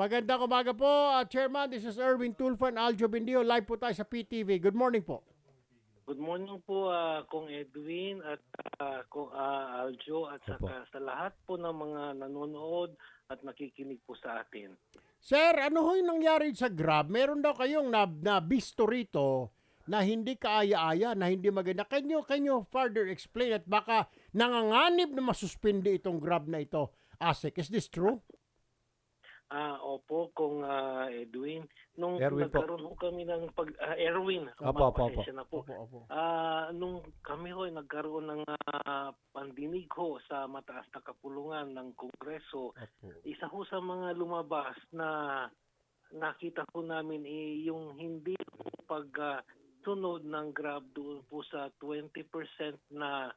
Magandang umaga po, uh, Chairman. This is Erwin Tulfo and Aljo Bendio. Live po tayo sa PTV. Good morning po. Good morning po ah, Kong Edwin at ah, Kong ah, Aljo at saka sa lahat po ng mga nanonood at nakikinig po sa atin. Sir, ano ho yung nangyari sa Grab? Meron daw kayong na, na bisto rito na hindi kaaya-aya, na hindi maganda. Can you, can you further explain at baka nanganganib na masuspindi itong Grab na ito? Asik, is this true? Ah, opo, Kong ah, Edwin. Nung Erwin po. nagkaroon ho kami ng pag ah, Erwin, Opo, opo, pasensya na po. Opo, opo. Ah, nung kami ho ay nagkaroon ng ah, pandinig ho sa mataas na kapulungan ng Kongreso, Opo. isa ho sa mga lumabas na nakita ko namin eh, yung hindi pag ah, sunod ng Grab doon po sa 20% na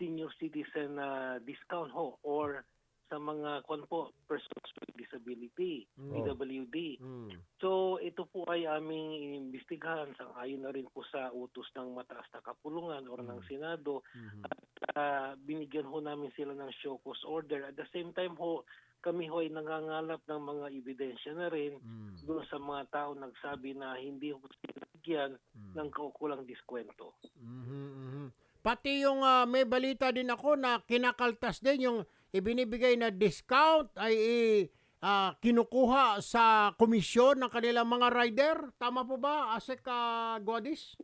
senior citizen na discount ho or sa mga kwan po persons with disability Mm. PWD. Mm. So ito po ay aming inimbestigahan sa ayon na rin po sa utos ng mataas na kapulungan or ng Senado Mhm. ah, binigyan ho namin sila ng show cause order. At the same time ho, kami ho ay nangangalap ng mga ebidensya na rin Mm. doon sa mga tao nagsabi na hindi ho sila bigyan Mm. ng kaukulang diskwento. Mhm, mhm. Pati yung ah, may balita din ako na kinakaltas din yung ibinibigay na discount ay ah, kinukuha sa komisyon ng kanilang mga rider. Tama po ba, Asek uh, Godis?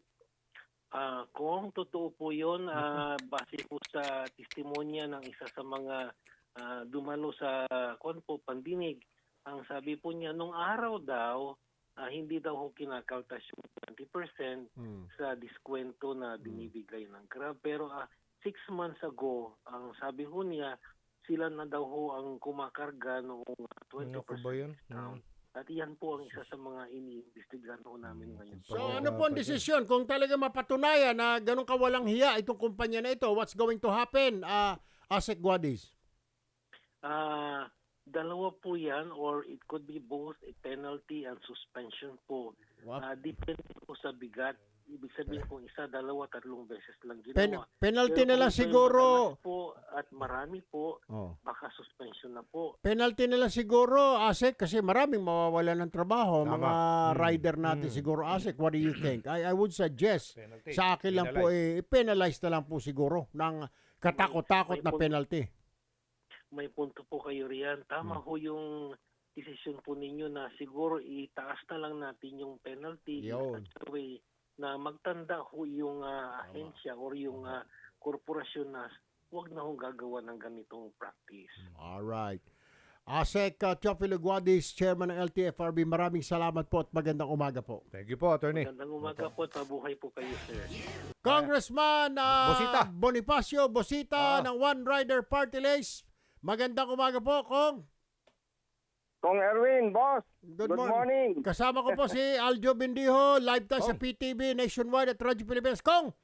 Ah, kung totoo po 'yon, ah, base po sa testimonya ng isa sa mga ah, dumalo sa kwan po pandinig, ang sabi po niya nung araw daw ah, hindi daw ho kinakaltas yung 20% sa diskwento na binibigay ng Grab. Pero ah, six months ago, ang sabi ho niya, sila na daw ho ang kumakarga noong ah, 20% Ano ba yun? discount. At iyan po ang isa sa mga iniimbestigahan ho namin ngayon. So Oo, ano po ang desisyon kung talaga mapatunayan na ganun kawalang hiya itong kumpanya na ito, what's going to happen, uh, Asek Godis? Ah, dalawa po 'yan or it could be both a penalty and suspension po. Wow. Ah, depende po sa bigat. Ibig sabihin kung isa, dalawa, tatlong beses lang Pen- ginawa. penalty Pero na lang kung siguro. madalas po at marami po, Oh. baka suspension na po. Penalty na lang siguro, Asek, kasi maraming mawawala ng trabaho. Tama. Mga Mm. rider natin Mm. siguro, Asek, what do you think? I, I would suggest, Penalty. sa akin lang po, eh, penalize na lang po siguro ng katakot-takot na May- may- penalty. May punto po kayo riyan. Hmm. Tama ho yung decision po ninyo na siguro itaas na lang natin yung penalty Yun. the way na magtanda ho yung ah, ahensya or yung ah, korporasyon na huwag na ho gagawa ng ganitong practice. Alright. Asek uh, Teofilo Guadis, Chairman ng LTFRB, maraming salamat po at magandang umaga po. Thank you po, attorney. Magandang umaga po at mabuhay po kayo, sir. Congressman uh, Bosita. Bonifacio Bosita Ah. ng One Rider Party List. Magandang umaga po, Kong. Kong Erwin, boss. Good, Good, morning. morning. Kasama ko po si Aljo Bendijo, live tayo sa. PTV Nationwide at Radyo Pilipinas. Kong,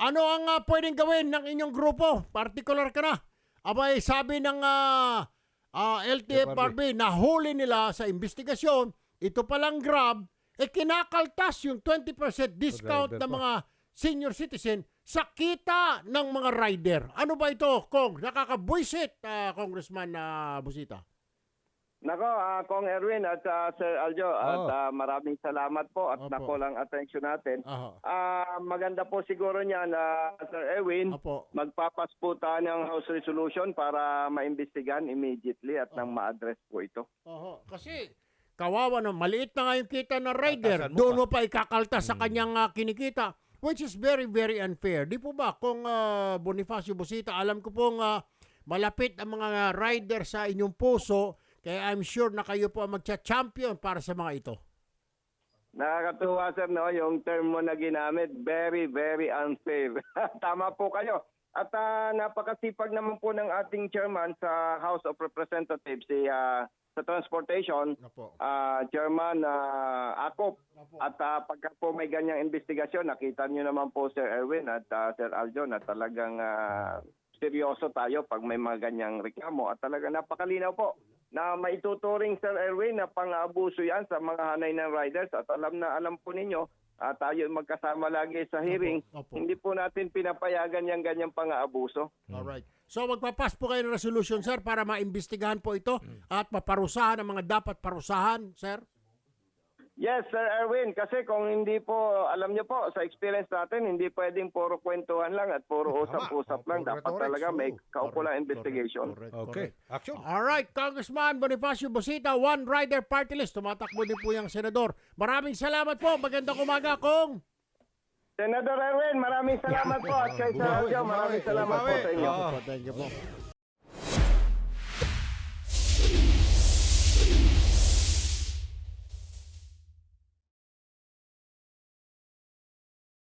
ano ang ah, pwedeng gawin ng inyong grupo? Particular ka na. Abay, sabi ng ah, ah, LTFRB, nahuli nila sa investigasyon, ito palang Grab, eh kinakaltas yung 20% discount ng mga senior citizen sa kita ng mga rider. Ano ba ito, Kong? Nakakabwisit, ah, Congressman ah, Busita. Nako, ah, Kong Erwin at ah, Sir Aljo, at Oh. ah, maraming salamat po at Opo. nako lang attention natin. Aha. Ah, maganda po siguro niyan, ah, Sir Erwin, Opo. magpapas po tayo ng House Resolution para maimbestigahan immediately at nang ma-address po ito. Oho, kasi kawawa na maliit na nga yung kita ng rider. Mo Doon pa. mo pa ikakaltas sa kanyang ah, kinikita which is very very unfair. Di po ba kung ah, Bonifacio Busita, alam ko pong ah, malapit ang mga rider sa inyong puso kaya I'm sure na kayo po ang magcha-champion para sa mga ito. Nakakatuwa sir no, yung term mo na ginamit, very very unfair. Tama po kayo. At ah, napakasipag naman po ng ating chairman sa House of Representatives si ah, sa transportation ah Chairman uh, Akop. At ah, pagka po may ganyang investigasyon, nakita niyo naman po Sir Erwin at ah, Sir Aljo na talagang ah, seryoso tayo pag may mga ganyang reklamo at talagang napakalinaw po na maituturing Sir Erwin na pang-abuso yan sa mga hanay ng riders at alam na alam po ninyo ah, tayo magkasama lagi sa hearing, Opo. hindi po natin pinapayagan yung ganyang pang-aabuso. Alright. So magpapas po kayo ng resolution, sir, para maimbestigahan po ito at maparusahan ang mga dapat parusahan, sir? Yes, Sir Erwin, kasi kung hindi po, alam niyo po, sa experience natin, hindi pwedeng puro kwentuhan lang at puro usap-usap Oh, lang. Dapat talaga may oo. kaukulang investigation. Correct, Okay, correct. action. Alright, Congressman Bonifacio Busita, One Rider Party List. Tumatakbo din po yung senador. Maraming salamat po. Magandang umaga, Kong. Senator Erwin, maraming salamat po at kay Sir Bumawi, maraming bumawi, salamat po sa inyo. Thank you po.